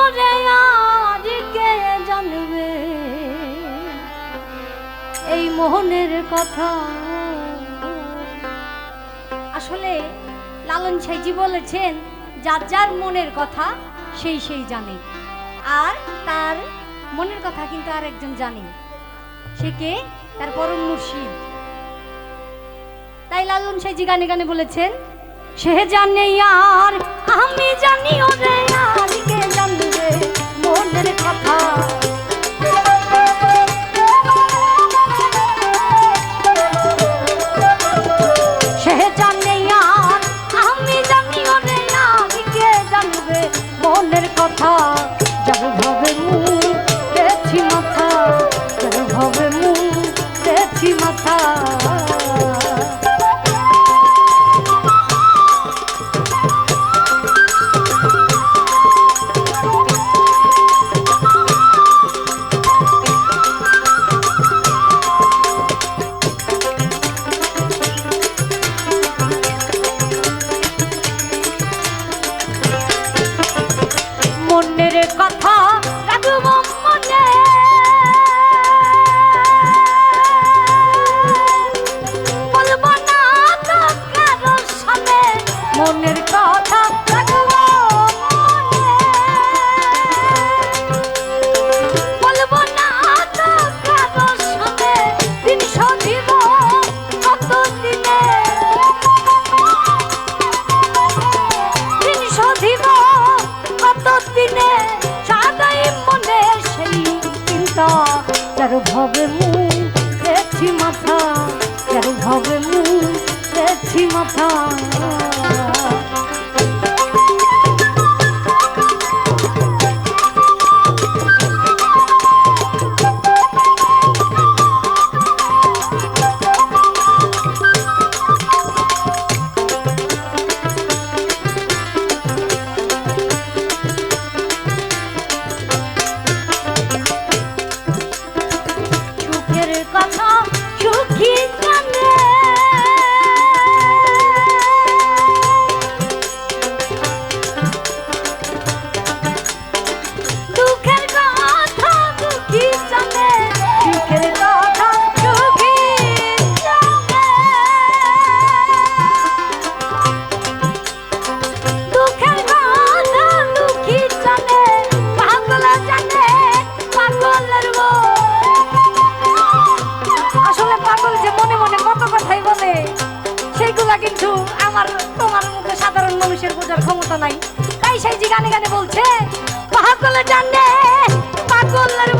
আর এই মোহনের কথা। আসলে লালন সাইজি বলেছেন, যার যার মনের কথা, সেই সেই জানে। আর তার মনের কথা কিন্তু আর একজন জানে। সে কে? তার পরম মুর্শিদ। তাই লালন সাইজি গানে গানে বলেছেন, সে জানে আর আমি জানি ওরে আর কে জানবে মনের কথা। কথা। যাব ভাবে মুখ দেখছি মাথা যাব ভাবে মুখ দেখছি মাথা। যার ভবে মুখ দেখছি মাথা যার ভবে মুখ দেখছি মাথা। কথা সুখী আমার তোমার মতো সাধারণ মানুষের বোঝার ক্ষমতা নাই। তাই সেই যে গানে গানে বলছে, পাগল জানে পাগলের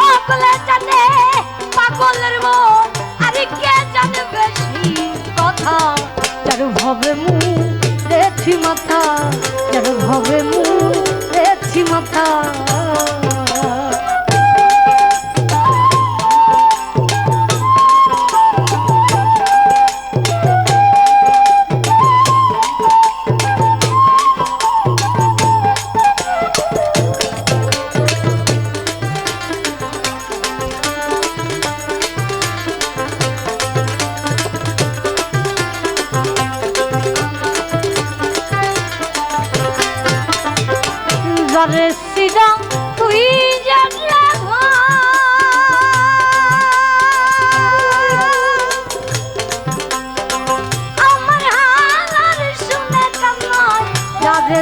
পাগল জানে পাগলের মন আরে কে জানে বেশি কথা? যার ভবে মুখ দেখছি মাথা যারে সিডা তুই জানলা আমার হালার শুনে কান্নায় যারে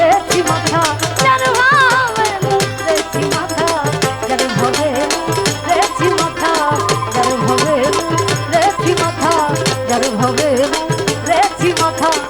রেছি মাথা রেছি মাথা